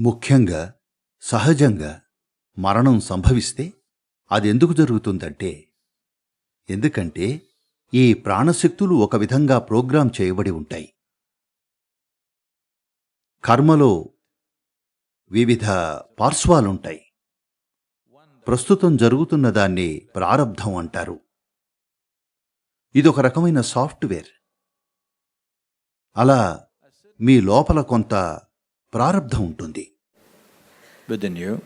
ముఖ్యంగా సహజంగా మరణం సంభవిస్తే అదెందుకు జరుగుతుందంటే ఎందుకంటే ఈ ప్రాణశక్తులు ఒక విధంగా ప్రోగ్రాం చేయబడి ఉంటాయి. కర్మలో వివిధ పార్శ్వాలుంటాయి. ప్రస్తుతం జరుగుతున్న దాన్ని ప్రారబ్ధం అంటారు. ఇదొక రకమైన సాఫ్ట్వేర్. అలా మీ లోపల కొంత ప్రారబ్ధం ఉంటుంది. Within you.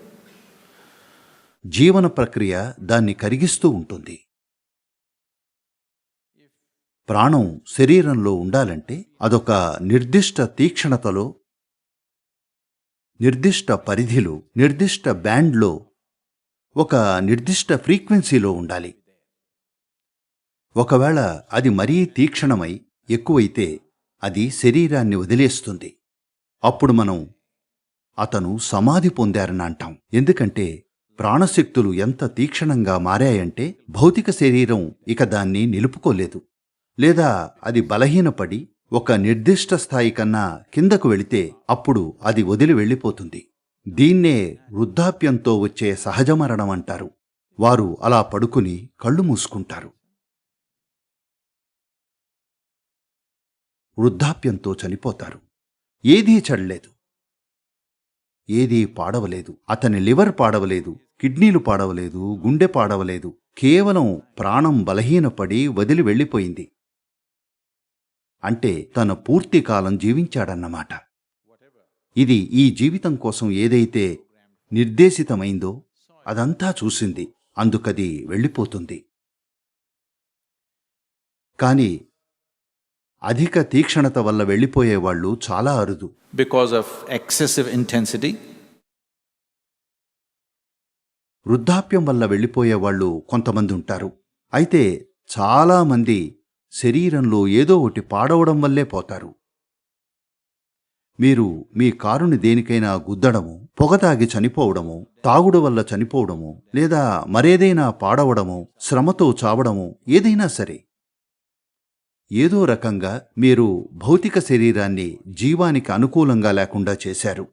జీవన ప్రక్రియ దాన్ని కరిగిస్తూ ఉంటుంది. ప్రాణం శరీరంలో ఉండాలంటే అదొక నిర్దిష్ట తీక్షణతలో నిర్దిష్ట పరిధిలో నిర్దిష్ట బ్యాండ్లో ఒక నిర్దిష్ట ఫ్రీక్వెన్సీలో ఉండాలి. ఒకవేళ అది మరీ తీక్షణమై ఎక్కువైతే అది శరీరాన్ని వదిలేస్తుంది. అప్పుడు మనం అతను సమాధి పొందారని అంటాం. ఎందుకంటే ప్రాణశక్తులు ఎంత తీక్షణంగా మారాయంటే భౌతిక శరీరం ఇక దాన్ని నిలుపుకోలేదు. లేదా అది బలహీనపడి ఒక నిర్దిష్ట స్థాయి కన్నా కిందకు వెళితే అప్పుడు అది వదిలి వెళ్ళిపోతుంది. దీన్నే వృద్ధాప్యంతో వచ్చే సహజ మరణం అంటారు. వారు అలా పడుకుని కళ్ళు మూసుకుంటారు. వృద్ధాప్యంతో చనిపోతారు. ఏదీ చెడలేదు. ఏదీ పాడవలేదు. అతని లివర్ పాడవలేదు. కిడ్నీలు పాడవలేదు. గుండె పాడవలేదు. కేవలం ప్రాణం బలహీనపడి వదిలి వెళ్ళిపోయింది. అంటే తన పూర్తి కాలం జీవించాడన్నమాట. ఇది ఈ జీవితం కోసం ఏదైతే నిర్దేశితమైందో అదంతా చూసింది. అందుకది వెళ్ళిపోతుంది. కానీ అధిక తీక్షణత వల్ల వెళ్ళిపోయేవాళ్ళు చాలా అరుదు. Because of excessive intensity, వృద్ధాప్యం వల్ల వెళ్ళిపోయేవాళ్ళు కొంతమంది ఉంటారు. అయితే చాలామంది శరీరంలో ఏదో ఒకటి పాడవడం వల్లే పోతారు. మీరు మీ కారుని దేనికైనా గుద్దడము పొగ తాగి చనిపోవడము తాగుడు వల్ల చనిపోవడము లేదా మరేదైనా పాడవడము శ్రమతో చావడము ఏదైనా సరే. ఏదో రకంగా మీరు భౌతిక శరీరాన్ని జీవానికి అనుకూలంగా లేకుండా చేశారు.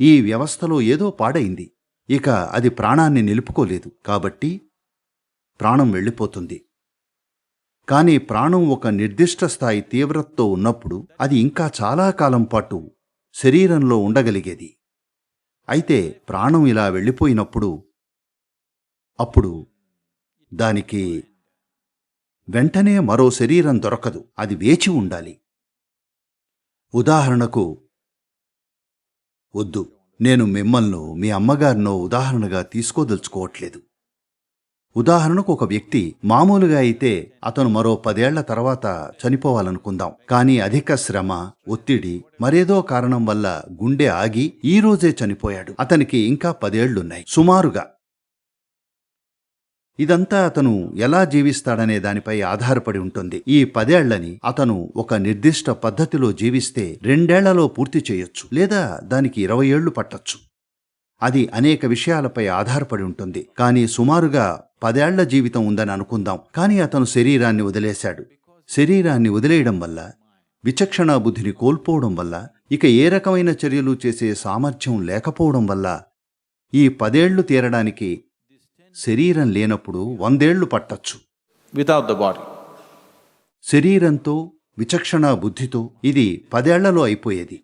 ఈ వ్యవస్థలో ఏదో పాడైంది. ఇక అది ప్రాణాన్ని నిలుపుకోలేదు. కాబట్టి ప్రాణం వెళ్ళిపోతుంది. కానీ ప్రాణం ఒక నిర్దిష్ట స్థాయి తీవ్రతతో ఉన్నప్పుడు అది ఇంకా చాలా కాలం పాటు శరీరంలో ఉండగలిగేది. అయితే ప్రాణం ఇలా వెళ్ళిపోయినప్పుడు అప్పుడు దానికి వెంటనే మరో శరీరం దొరకదు. అది వేచి ఉండాలి. ఉదాహరణకు వద్దు. నేను మిమ్మల్ని మీ అమ్మగారినో ఉదాహరణగా తీసుకోదలుచుకోవట్లేదు. ఉదాహరణకు ఒక వ్యక్తి మామూలుగా అయితే అతను మరో పదేళ్ళ తర్వాత చనిపోవాలనుకుందాం. కానీ అధిక శ్రమ ఒత్తిడి మరేదో కారణం వల్ల గుండె ఆగి ఈ రోజే చనిపోయాడు. అతనికి ఇంకా పదేళ్ళున్నాయి. సుమారుగా ఇదంతా అతను ఎలా జీవిస్తాడనే దానిపై ఆధారపడి ఉంటుంది. ఈ పదేళ్ళని అతను ఒక నిర్దిష్ట పద్ధతిలో జీవిస్తే రెండేళ్ళలో పూర్తి చేయొచ్చు లేదా దానికి ఇరవై ఏళ్ళు పట్టొచ్చు. అది అనేక విషయాలపై ఆధారపడి ఉంటుంది. కానీ సుమారుగా పదేళ్ళ జీవితం ఉందని అనుకుందాం. కానీ అతను శరీరాన్ని వదిలేశాడు. శరీరాన్ని వదిలేయడం వల్ల విచక్షణా బుద్ధిని కోల్పోవడం వల్ల ఇక ఏ రకమైన చర్యలు చేసే సామర్థ్యం లేకపోవడం వల్ల ఈ పదేళ్ళు తీరడానికి శరీరం లేనప్పుడు వందేళ్ళు పట్టచ్చు. Without the body. శరీరంతో విచక్షణా బుద్ధితో ఇది పదేళ్ళలో అయిపోయేది.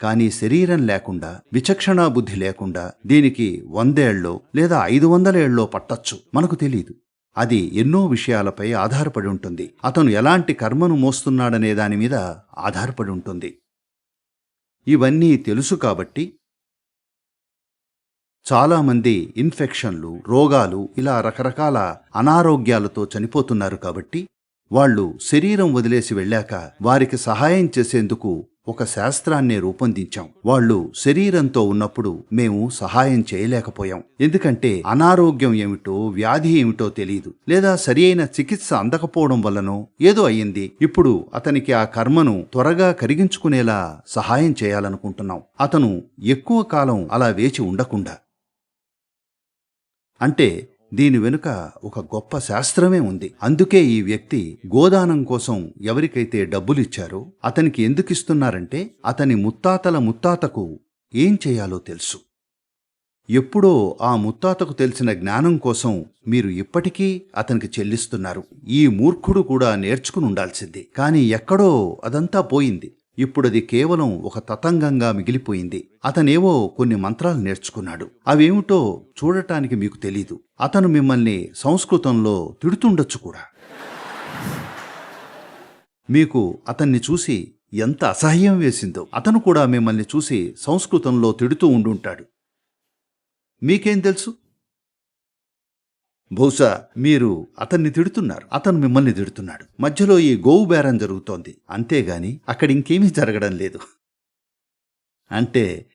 కానీ శరీరం లేకుండా విచక్షణా బుద్ధి లేకుండా దీనికి వందేళ్ళలో లేదా ఐదు వందలేళ్ళలో పట్టచ్చు. మనకు తెలీదు. అది ఎన్నో విషయాలపై ఆధారపడి ఉంటుంది. అతను ఎలాంటి కర్మను మోస్తున్నాడనే దాని మీద ఆధారపడి ఉంటుంది. ఇవన్నీ తెలుసు కాబట్టి చాలామంది ఇన్ఫెక్షన్లు రోగాలు ఇలా రకరకాల అనారోగ్యాలతో చనిపోతున్నారు కాబట్టి వాళ్ళు శరీరం వదిలేసి వెళ్ళాక వారికి సహాయం చేసేందుకు ఒక శాస్త్రాన్నే రూపొందించాం. వాళ్ళు శరీరంతో ఉన్నప్పుడు మేము సహాయం చేయలేకపోయాం. ఎందుకంటే అనారోగ్యం ఏమిటో వ్యాధి ఏమిటో తెలియదు లేదా సరి అయిన చికిత్స అందకపోవడం వల్లనో ఏదో అయ్యింది. ఇప్పుడు అతనికి ఆ కర్మను త్వరగా కరిగించుకునేలా సహాయం చేయాలనుకుంటున్నాం. అతను ఎక్కువ కాలం అలా వేచి ఉండకుండా. అంటే దీని వెనుక ఒక గొప్ప శాస్త్రమే ఉంది. అందుకే ఈ వ్యక్తి గోదానం కోసం ఎవరికైతే డబ్బులిచ్చారో అతనికి ఎందుకిస్తున్నారంటే అతని ముత్తాతల ముత్తాతకు ఏం చేయాలో తెలుసు. ఎప్పుడో ఆ ముత్తాతకు తెలిసిన జ్ఞానం కోసం మీరు ఇప్పటికీ అతనికి చెల్లిస్తున్నారు. ఈ మూర్ఖుడు కూడా నేర్చుకుని ఉండాల్సింది కానీ ఎక్కడో అదంతా పోయింది. ఇప్పుడది కేవలం ఒక తతంగంగా మిగిలిపోయింది. అతనేవో కొన్ని మంత్రాలు నేర్చుకున్నాడు. అవేమిటో చూడటానికి మీకు తెలీదు. అతను మిమ్మల్ని సంస్కృతంలో తిడుతుండొచ్చు కూడా. మీకు అతన్ని చూసి ఎంత అసహ్యం వేసిందో. అతను కూడా మిమ్మల్ని చూసి సంస్కృతంలో తిడుతూ ఉండుంటాడు. మీకేం తెలుసు? బహుశా మీరు అతన్ని తిడుతున్నారు. అతను మిమ్మల్ని తిడుతున్నాడు. మధ్యలో ఈ గోవు బేరం జరుగుతోంది. అంతేగాని అక్కడ ఇంకేమీ జరగడం లేదు. అంటే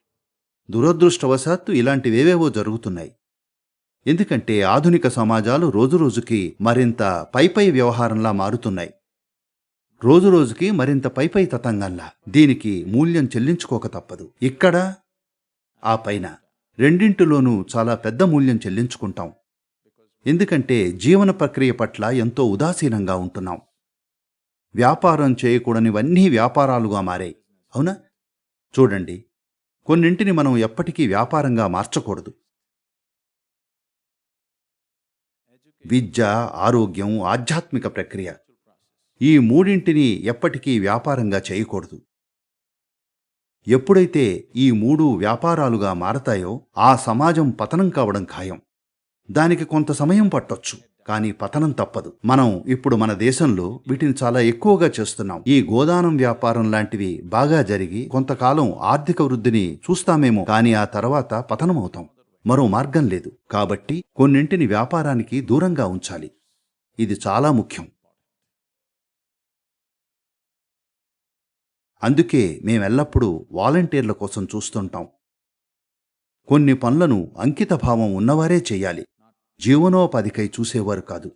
దురదృష్టవశాత్తు ఇలాంటివేవేవో జరుగుతున్నాయి. ఎందుకంటే ఆధునిక సమాజాలు రోజురోజుకి మరింత పైపై వ్యవహారంలా మారుతున్నాయి. రోజురోజుకి మరింత పైపై తతంగంలా. దీనికి మూల్యం చెల్లించుకోక తప్పదు. ఇక్కడ ఆ పైన రెండింటిలోనూ చాలా పెద్ద మూల్యం చెల్లించుకుంటాం. ఎందుకంటే జీవన ప్రక్రియ పట్ల ఎంతో ఉదాసీనంగా ఉంటున్నాం. వ్యాపారం చేయకూడనివన్నీ వ్యాపారాలుగా మారాయి. అవునా? చూడండి కొన్నింటిని మనం ఎప్పటికీ వ్యాపారంగా మార్చకూడదు. విద్య ఆరోగ్యం ఆధ్యాత్మిక ప్రక్రియ ఈ మూడింటిని ఎప్పటికీ వ్యాపారంగా చేయకూడదు. ఎప్పుడైతే ఈ మూడు వ్యాపారాలుగా మారతాయో ఆ సమాజం పతనం కావడం ఖాయం. దానికి కొంత సమయం పట్టొచ్చు కానీ పతనం తప్పదు. మనం ఇప్పుడు మన దేశంలో వీటిని చాలా ఎక్కువగా చేస్తున్నాం. ఈ గోదానం వ్యాపారం లాంటివి బాగా జరిగి కొంతకాలం ఆర్థిక వృద్ధిని చూస్తామేమో కానీ ఆ తర్వాత పతనమవుతాం. మరో మార్గం లేదు. కాబట్టి కొన్నింటిని వ్యాపారానికి దూరంగా ఉంచాలి. ఇది చాలా ముఖ్యం. అందుకే మేమెల్లప్పుడూ వాలంటీర్ల కోసం చూస్తుంటాం. కొన్ని పనులను అంకితభావం ఉన్నవారే చేయాలి. జీవనోపాధికై చూసేవారు కాదు.